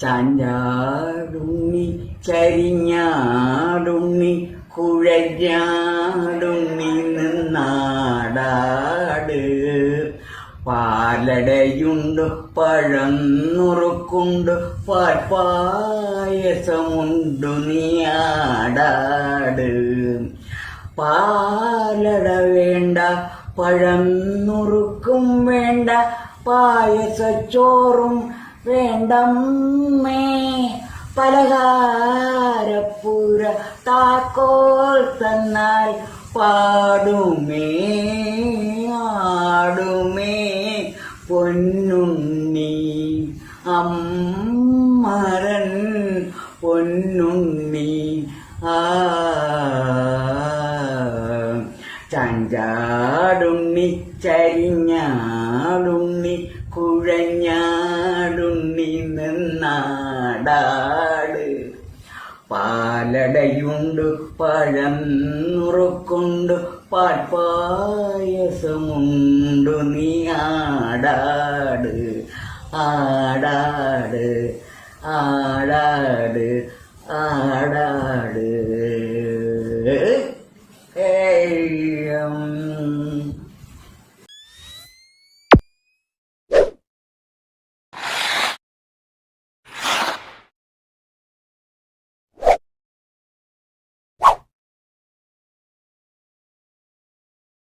ചാഞ്ചാടുണ്ണി ചരിഞ്ഞാടുണ്ണി കുഴഞ്ഞാടുണ്ണി നിന്നാടാട്. പാലടയുണ്ട് പഴം നുറുക്കുണ്ട് പാൽപ്പായസമുണ്ടു നീയാടാട്. പാലട വേണ്ട പഴം നുറുക്കും വേണ്ട പായസച്ചോറും വേണ്ടമ്മേ പലഹാരപ്പൂര താക്കോൽ തന്നാൽ പാടുമേ ആടുമേ പൊന്നുണ്ണി അമ്മരൻ പൊന്നുണ്ണി ആ ചാഞ്ചാടുണ്ണി ചരിഞ്ഞാടുണ്ണി കുഴഞ്ഞാടുണ്ണി നിന്നാടാട്. പാലടയുണ്ട് പഴം നുറുക്കുണ്ട് പാൽപ്പായസമുണ്ട് നീ ആടാട് ആടാട് ആടാട് ആടാട്.